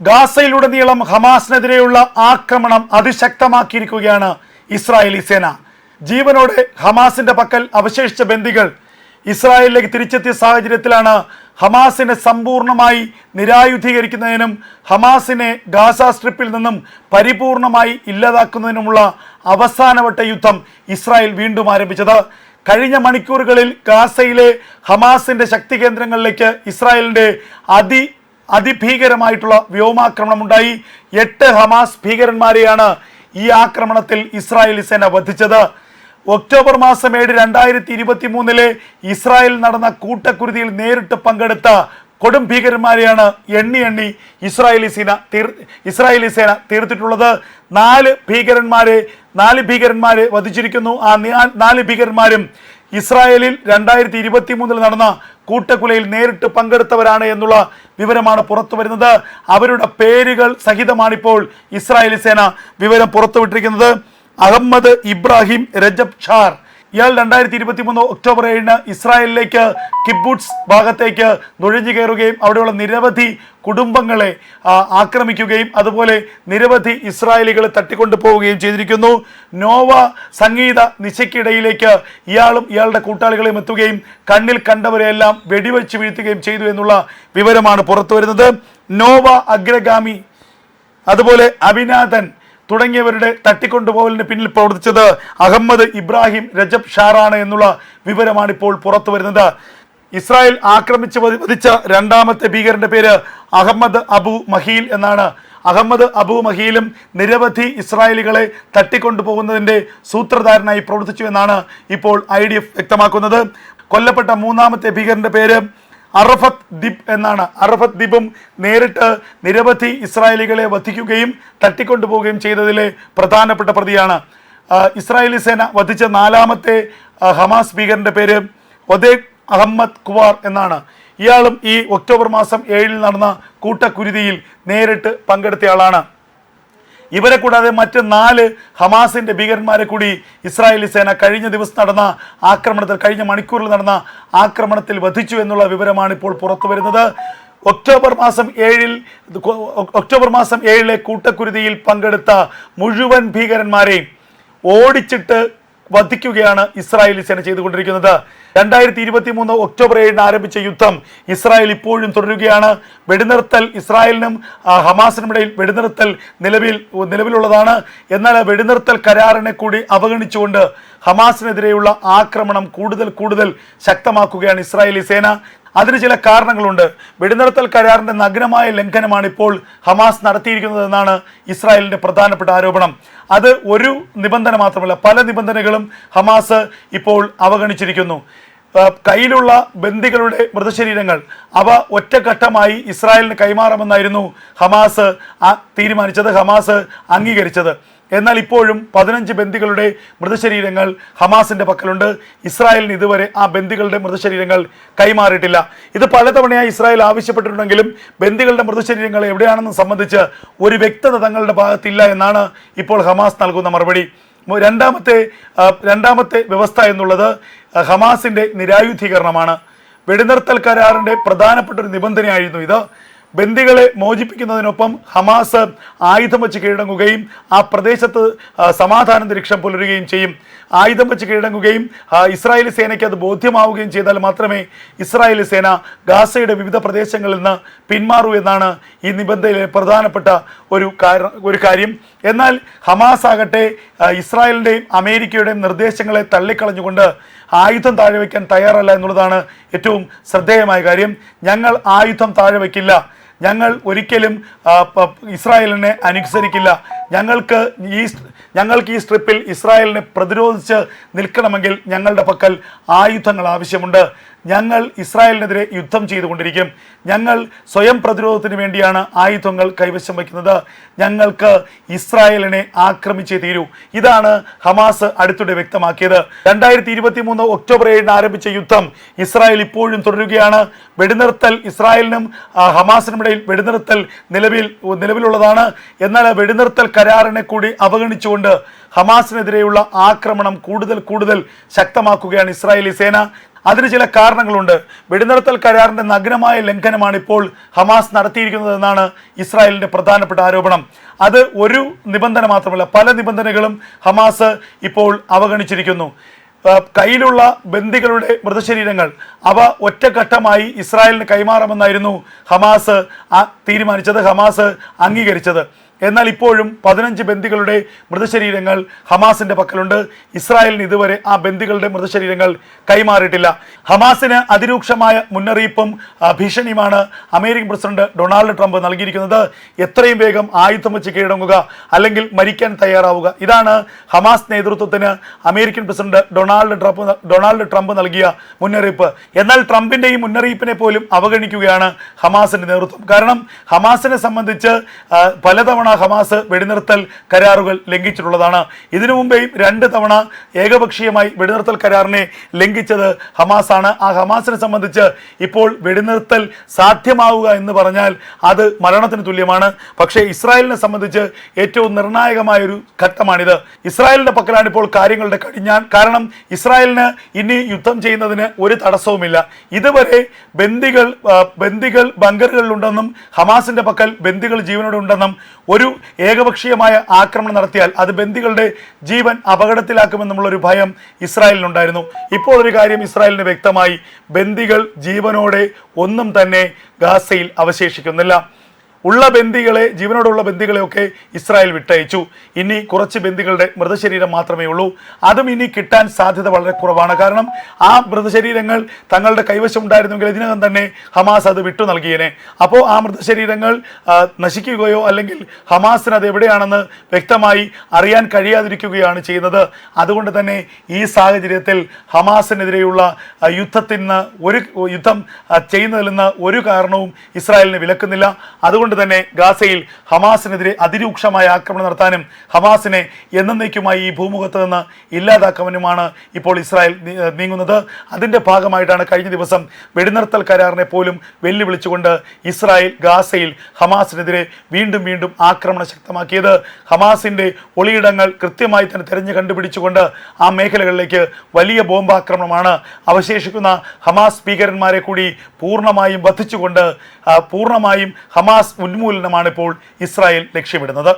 ഗാസയിലുടനീളം ഹമാസിനെതിരെയുള്ള ആക്രമണം അതിശക്തമാക്കിയിരിക്കുകയാണ് ഇസ്രായേലി സേന. ജീവനോടെ ഹമാസിന്റെ പക്കൽ അവശേഷിച്ച ബന്ദികൾ ഇസ്രായേലിലേക്ക് തിരിച്ചെത്തിയ സാഹചര്യത്തിലാണ് ഹമാസിനെ സമ്പൂർണമായി നിരായുധീകരിക്കുന്നതിനും ഹമാസിനെ ഗാസ സ്ട്രിപ്പിൽ നിന്നും പരിപൂർണമായി ഇല്ലാതാക്കുന്നതിനുമുള്ള അവസാനവട്ട യുദ്ധം ഇസ്രായേൽ വീണ്ടും ആരംഭിച്ചത്. കഴിഞ്ഞ മണിക്കൂറുകളിൽ ഗാസയിലെ ഹമാസിന്റെ ശക്തി കേന്ദ്രങ്ങളിലേക്ക് ഇസ്രായേലിന്റെ അതി അതിഭീകരമായിട്ടുള്ള വ്യോമാക്രമണം ഉണ്ടായി എട്ട് ഹമാസ് ഭീകരന്മാരെയാണ് ഈ ആക്രമണത്തിൽ ഇസ്രായേലി സേന വധിച്ചത്. ഒക്ടോബർ മാസം ഏഴ് രണ്ടായിരത്തി ഇരുപത്തി മൂന്നിലെ ഇസ്രായേൽ നടന്ന കൂട്ടക്കുരുതിയിൽ നേരിട്ട് പങ്കെടുത്ത കൊടും ഭീകരന്മാരെയാണ് എണ്ണി എണ്ണി ഇസ്രായേലി സേന തീർ ഇസ്രായേലി സേന തീർത്തിട്ടുള്ളത്. നാല് ഭീകരന്മാരെ നാല് ഭീകരന്മാരെ വധിച്ചിരിക്കുന്നു. ആ നാല് ഭീകരന്മാരും ഇസ്രായേലിൽ രണ്ടായിരത്തി ഇരുപത്തി മൂന്നിൽ നടന്ന കൂട്ടക്കുലയിൽ നേരിട്ട് പങ്കെടുത്തവരാണ് എന്നുള്ള വിവരമാണ് പുറത്തു വരുന്നത്. അവരുടെ പേരുകൾ സഹിതമാണിപ്പോൾ ഇസ്രായേലി സേന വിവരം പുറത്തുവിട്ടിരിക്കുന്നത്. അഹമ്മദ് ഇബ്രാഹിം രജബ് ഷാർ ഇയാൾ രണ്ടായിരത്തി ഇരുപത്തി മൂന്ന് ഒക്ടോബർ ഏഴിന് ഇസ്രായേലിലേക്ക് കിബൂട്ട്സ് ഭാഗത്തേക്ക് നുഴഞ്ഞു കയറുകയും അവിടെയുള്ള നിരവധി കുടുംബങ്ങളെ ആക്രമിക്കുകയും അതുപോലെ നിരവധി ഇസ്രായേലികളെ തട്ടിക്കൊണ്ടു പോവുകയും ചെയ്തിരിക്കുന്നു. നോവ സംഗീത നിശയ്ക്കിടയിലേക്ക് ഇയാളും ഇയാളുടെ കൂട്ടാളികളെയും എത്തുകയും കണ്ണിൽ കണ്ടവരെയെല്ലാം വെടിവെച്ച് വീഴ്ത്തുകയും ചെയ്തു എന്നുള്ള വിവരമാണ് പുറത്തു വരുന്നത് നോവ അഗ്രഗാമി അതുപോലെ അഭിനാഥൻ തുടങ്ങിയവരുടെ തട്ടിക്കൊണ്ടുപോകലിന് പിന്നിൽ പ്രവർത്തിച്ചത് അഹമ്മദ് ഇബ്രാഹിം രജബ് ഷാറാണ് എന്നുള്ള വിവരമാണ് ഇപ്പോൾ പുറത്തു വരുന്നത്. ഇസ്രായേൽ ആക്രമിച്ച് വധി- വധിച്ച രണ്ടാമത്തെ ഭീകരന്റെ പേര് അഹമ്മദ് അബു മഹീൽ എന്നാണ്. അഹമ്മദ് അബു മഹീലും നിരവധി ഇസ്രായേലികളെ തട്ടിക്കൊണ്ടുപോകുന്നതിന്റെ സൂത്രധാരനായി പ്രവർത്തിച്ചു എന്നാണ് ഇപ്പോൾ ഐ വ്യക്തമാക്കുന്നത്. കൊല്ലപ്പെട്ട മൂന്നാമത്തെ ഭീകരന്റെ പേര് അറഫത്ത് ദിബ് എന്നാണ്. അറഫത്ത് ദിബും നേരിട്ട് നിരവധി ഇസ്രായേലികളെ വധിക്കുകയും തട്ടിക്കൊണ്ടുപോവുകയും ചെയ്തതിലെ പ്രധാനപ്പെട്ട പ്രതിയാണ്. ഇസ്രായേലി സേന വധിച്ച നാലാമത്തെ ഹമാസ് ഭീകരന്റെ പേര് ഒദേഖ് അഹമ്മദ് കുവാർ എന്നാണ്. ഇയാളും ഈ ഒക്ടോബർ മാസം ഏഴിൽ നടന്ന കൂട്ടക്കുരുതിയിൽ നേരിട്ട് പങ്കെടുത്തയാളാണ്. ഇവരെ കൂടാതെ മറ്റ് നാല് ഹമാസിന്റെ ഭീകരന്മാരെ കൂടി ഇസ്രായേലി സേന കഴിഞ്ഞ ദിവസം നടന്ന ആക്രമണത്തിൽ കഴിഞ്ഞ മണിക്കൂറിൽ നടന്ന ആക്രമണത്തിൽ വധിച്ചു എന്നുള്ള വിവരമാണ് ഇപ്പോൾ പുറത്തു വരുന്നത്. ഒക്ടോബർ മാസം ഏഴിൽ ഒക്ടോബർ മാസം ഏഴിലെ കൂട്ടക്കുരുതിയിൽ പങ്കെടുത്ത മുഴുവൻ ഭീകരന്മാരെയും ഓടിച്ചിട്ട് വധിക്കുകയാണ് ഇസ്രായേലി സേന ചെയ്തുകൊണ്ടിരിക്കുന്നത്. രണ്ടായിരത്തി ഇരുപത്തി മൂന്ന് ഒക്ടോബർ ഏഴിന് ആരംഭിച്ച യുദ്ധം ഇസ്രായേൽ ഇപ്പോഴും തുടരുകയാണ്. വെടിനിർത്തൽ ഇസ്രായേലിനും ഹമാസിനും ഇടയിൽ വെടിനിർത്തൽ നിലവിൽ നിലവിലുള്ളതാണ്. എന്നാൽ ആ വെടിനിർത്തൽ കരാറിനെ കൂടി അവഗണിച്ചുകൊണ്ട് ഹമാസിനെതിരെയുള്ള ആക്രമണം കൂടുതൽ കൂടുതൽ ശക്തമാക്കുകയാണ് ഇസ്രായേലി സേന. അതിന് ചില കാരണങ്ങളുണ്ട്. വെടിനിർത്തൽ കരാറിന്റെ നഗ്നമായ ലംഘനമാണ് ഇപ്പോൾ ഹമാസ് നടത്തിയിരിക്കുന്നതെന്നാണ് ഇസ്രായേലിന്റെ പ്രധാനപ്പെട്ട ആരോപണം. അത് ഒരു നിബന്ധന മാത്രമല്ല പല നിബന്ധനകളും ഹമാസ് ഇപ്പോൾ അവഗണിച്ചിരിക്കുന്നു. കയ്യിലുള്ള ബന്ദികളുടെ മൃതശരീരങ്ങൾ. അവ ഒറ്റഘട്ടമായി ഇസ്രായേലിന് കൈമാറാമെന്നായിരുന്നു ഹമാസ് തീരുമാനിച്ചത് ഹമാസ് അംഗീകരിച്ചത്. എന്നാൽ ഇപ്പോഴും പതിനഞ്ച് ബന്ദികളുടെ മൃതശരീരങ്ങൾ ഹമാസിന്റെ പക്കലുണ്ട്. ഇസ്രായേലിന് ഇതുവരെ ആ ബന്ദികളുടെ മൃതശരീരങ്ങൾ കൈമാറിയിട്ടില്ല. ഇത് പലതവണയായി ഇസ്രായേൽ ആവശ്യപ്പെട്ടിട്ടുണ്ടെങ്കിലും ബന്ദികളുടെ മൃതശരീരങ്ങൾ എവിടെയാണെന്ന് സംബന്ധിച്ച് ഒരു വ്യക്തത തങ്ങളുടെ ഭാഗത്തില്ല എന്നാണ് ഇപ്പോൾ ഹമാസ് നൽകുന്ന മറുപടി. രണ്ടാമത്തെ രണ്ടാമത്തെ വ്യവസ്ഥ എന്നുള്ളത് ഹമാസിന്റെ നിരായുധീകരണമാണ്. വെടിനിർത്തൽ കരാറിന്റെ പ്രധാനപ്പെട്ട ഒരു നിബന്ധനയായിരുന്നു ഇത്. ബന്ദികളെ മോചിപ്പിക്കുന്നതിനൊപ്പം ഹമാസ് ആയുധം വെച്ച് കീഴടങ്ങുകയും ആ പ്രദേശത്ത് സമാധാന സമാധാനാന്തരീക്ഷം പുലരുകയും ചെയ്യും. ആയുധം വെച്ച് കീഴടങ്ങുകയും ഇസ്രായേലി സേനയ്ക്ക് അത് ബോധ്യമാവുകയും ചെയ്താൽ മാത്രമേ ഇസ്രായേലി സേന ഗാസയുടെ വിവിധ പ്രദേശങ്ങളിൽ നിന്ന് പിന്മാറൂ എന്നാണ് ഈ നിബന്ധനയിലെ പ്രധാനപ്പെട്ട ഒരു ഒരു കാര്യം. എന്നാൽ ഹമാസ് ആകട്ടെ ഇസ്രായേലിന്റെയും അമേരിക്കയുടെയും നിർദ്ദേശങ്ങളെ തള്ളിക്കളഞ്ഞുകൊണ്ട് ആയുധം താഴെ വയ്ക്കാൻ തയ്യാറല്ല എന്നുള്ളതാണ് ഏറ്റവും ശ്രദ്ധേയമായ കാര്യം. ഞങ്ങൾ ആയുധം താഴെ വയ്ക്കില്ല. ഞങ്ങൾ ഒരിക്കലും ഇസ്രായേലിനെ അനുസരിക്കില്ല. ഞങ്ങൾക്ക് ഈ ഞങ്ങൾക്ക് ഈ സ്ട്രിപ്പിൽ ഇസ്രായേലിനെ പ്രതിരോധിച്ച് നിൽക്കണമെങ്കിൽ ഞങ്ങളുടെ പക്കൽ ആയുധങ്ങൾ ആവശ്യമുണ്ട്. ഞങ്ങൾ ഇസ്രായേലിനെതിരെ യുദ്ധം ചെയ്തുകൊണ്ടിരിക്കും. ഞങ്ങൾ സ്വയം പ്രതിരോധത്തിന് വേണ്ടിയാണ് ആയുധങ്ങൾ കൈവശം വയ്ക്കുന്നത്. ഞങ്ങൾക്ക് ഇസ്രായേലിനെ ആക്രമിച്ചേ തീരൂ. ഇതാണ് ഹമാസ് അടുത്തിടെ വ്യക്തമാക്കിയത്. രണ്ടായിരത്തി ഇരുപത്തി മൂന്ന് ഒക്ടോബർ ഏഴിന് ആരംഭിച്ച യുദ്ധം ഇസ്രായേൽ ഇപ്പോഴും തുടരുകയാണ്. വെടിനിർത്തൽ ഇസ്രായേലിനും ഹമാസിനും ഇടയിൽ വെടിനിർത്തൽ നിലവിൽ നിലവിലുള്ളതാണ്. എന്നാൽ വെടിനിർത്തൽ കരാറിനെ കൂടി അവഗണിച്ചുകൊണ്ട് ഹമാസിനെതിരെയുള്ള ആക്രമണം കൂടുതൽ കൂടുതൽ ശക്തമാക്കുകയാണ് ഇസ്രായേലി സേന. അതിന് ചില കാരണങ്ങളുണ്ട്. വെടിനിർത്തൽ കരാറിന്റെ നഗ്നമായ ലംഘനമാണ് ഇപ്പോൾ ഹമാസ് നടത്തിയിരിക്കുന്നതെന്നാണ് ഇസ്രായേലിന്റെ പ്രധാനപ്പെട്ട ആരോപണം. അത് ഒരു നിബന്ധന മാത്രമല്ല പല നിബന്ധനകളും ഹമാസ് ഇപ്പോൾ അവഗണിച്ചിരിക്കുന്നു. കയ്യിലുള്ള ബന്ദികളുടെ മൃതശരീരങ്ങൾ അവ ഒറ്റഘട്ടമായി ഇസ്രായേലിന് കൈമാറാമെന്നായിരുന്നു ഹമാസ് തീരുമാനിച്ചത് ഹമാസ് അംഗീകരിച്ചത്. എന്നാൽ ഇപ്പോഴും പതിനഞ്ച് ബന്ദികളുടെ മൃതശരീരങ്ങൾ ഹമാസിന്റെ പക്കലുണ്ട്. ഇസ്രായേലിന് ഇതുവരെ ആ ബന്ദികളുടെ മൃതശരീരങ്ങൾ കൈമാറിയിട്ടില്ല. ഹമാസിന് അതിരൂക്ഷമായ മുന്നറിയിപ്പും ഭീഷണിയുമാണ് അമേരിക്കൻ പ്രസിഡന്റ് ഡൊണാൾഡ് ട്രംപ് നൽകിയിരിക്കുന്നത്. എത്രയും വേഗം ആയുധം വെച്ച് കീഴടങ്ങുക അല്ലെങ്കിൽ മരിക്കാൻ തയ്യാറാവുക. ഇതാണ് ഹമാസ് നേതൃത്വത്തിന് American president Donald Trump Donald Trump നൽകിയ മുന്നറിയിപ്പ്. എന്നാൽ ട്രംപിന്റെ ഈ മുന്നറിയിപ്പിനെ പോലും അവഗണിക്കുകയാണ് ഹമാസിന്റെ നേതൃത്വം. കാരണം ഹമാസിനെ സംബന്ധിച്ച് ആ, പലതവണ ഹമാസ് വെടിനിർത്തൽ കരാറുകൾ ലംഘിച്ചിട്ടുള്ളതാണ്. ഇതിനു മുമ്പേയും രണ്ട് തവണ ഏകപക്ഷീയമായി വെടിനിർത്തൽ കരാറിനെ ലംഘിച്ചത് ഹമാസാണ്. ആ ഹമാസിനെ സംബന്ധിച്ച് ഇപ്പോൾ വെടിനിർത്തൽ സാധ്യമാവുക എന്ന് പറഞ്ഞാൽ അത് മരണത്തിന് തുല്യമാണ്. പക്ഷേ ഇസ്രായേലിനെ സംബന്ധിച്ച് ഏറ്റവും നിർണായകമായ ഒരു ഘട്ടമാണിത്. ഇസ്രായേലിന്റെ പക്കലാണ് ഇപ്പോൾ കാര്യങ്ങളുടെ കടിഞ്ഞാൻ. കാരണം ഇസ്രായേലിന് ഇനി യുദ്ധം ചെയ്യുന്നതിന് ഒരു തടസ്സവുമില്ല. ഇതുവരെ ബന്ദികൾ ബന്ദികൾ ബങ്കറുകളിലുണ്ടെന്നും ഹമാസിന്റെ പക്കൽ ബന്ദികൾ ജീവനോടെ ഉണ്ടെന്നും ഒരു ഏകപക്ഷീയമായ ആക്രമണം നടത്തിയാൽ അത് ബന്ദികളുടെ ജീവൻ അപകടത്തിലാക്കുമെന്നുള്ള ഒരു ഭയം ഇസ്രായേലിനുണ്ടായിരുന്നു. ഇപ്പോൾ ഒരു കാര്യം ഇസ്രായേലിന് വ്യക്തമായി ബന്ദികൾ ജീവനോടെ ഒന്നും തന്നെ ഗാസയിൽ അവശേഷിക്കുന്നില്ല. ഉള്ള ബന്ദികളെ ജീവനോടുള്ള ബന്ദികളെയൊക്കെ ഇസ്രായേൽ വിട്ടയച്ചു. ഇനി കുറച്ച് ബന്ദികളുടെ മൃതശരീരം മാത്രമേ ഉള്ളൂ. അതും ഇനി കിട്ടാൻ സാധ്യത വളരെ കുറവാണ്. കാരണം ആ മൃതശരീരങ്ങൾ തങ്ങളുടെ കൈവശം ഉണ്ടായിരുന്നെങ്കിൽ ഇതിനകം തന്നെ ഹമാസ് അത് വിട്ടു നൽകിയേനെ. അപ്പോൾ ആ മൃതശരീരങ്ങൾ നശിക്കുകയോ അല്ലെങ്കിൽ ഹമാസിന് അത് എവിടെയാണെന്ന് വ്യക്തമായി അറിയാൻ കഴിയാതിരിക്കുകയാണ് ചെയ്യുന്നത്. അതുകൊണ്ട് തന്നെ ഈ സാഹചര്യത്തിൽ ഹമാസിനെതിരെയുള്ള യുദ്ധത്തിൽ ഒരു യുദ്ധം ചെയ്യുന്നതിൽ നിന്ന് ഒരു കാരണവും ഇസ്രായേലിന് വിലക്കുന്നില്ല. അതുകൊണ്ട് തന്നെ ഗാസയിൽ ഹമാസിനെതിരെ അതിരൂക്ഷമായ ആക്രമണം നടത്താനും ഹമാസിനെ എന്നേക്കുമായി ഈ ഭൂമുഖത്ത് നിന്ന് ഇല്ലാതാക്കാനുമാണ് ഇപ്പോൾ ഇസ്രായേൽ നീങ്ങുന്നത്. അതിന്റെ ഭാഗമായിട്ടാണ് കഴിഞ്ഞ ദിവസം വെടിനിർത്തൽ കരാറിനെ പോലും വെല്ലുവിളിച്ചുകൊണ്ട് ഇസ്രായേൽ ഗാസയിൽ ഹമാസിനെതിരെ വീണ്ടും വീണ്ടും ആക്രമണം ശക്തമാക്കിയത്. ഹമാസിന്റെ ഒളിയിടങ്ങൾ കൃത്യമായി തന്നെ തെരഞ്ഞു കണ്ടുപിടിച്ചുകൊണ്ട് ആ മേഖലകളിലേക്ക് വലിയ ബോംബാക്രമണമാണ് അവശേഷിക്കുന്ന ഹമാസ് ഭീകരന്മാരെ കൂടി പൂർണമായും വധിച്ചുകൊണ്ട് പൂർണമായും ഹമാസ് ഉന്മൂലനമാണ് ഇപ്പോൾ ഇസ്രായേൽ ലക്ഷ്യമിടുന്നത്.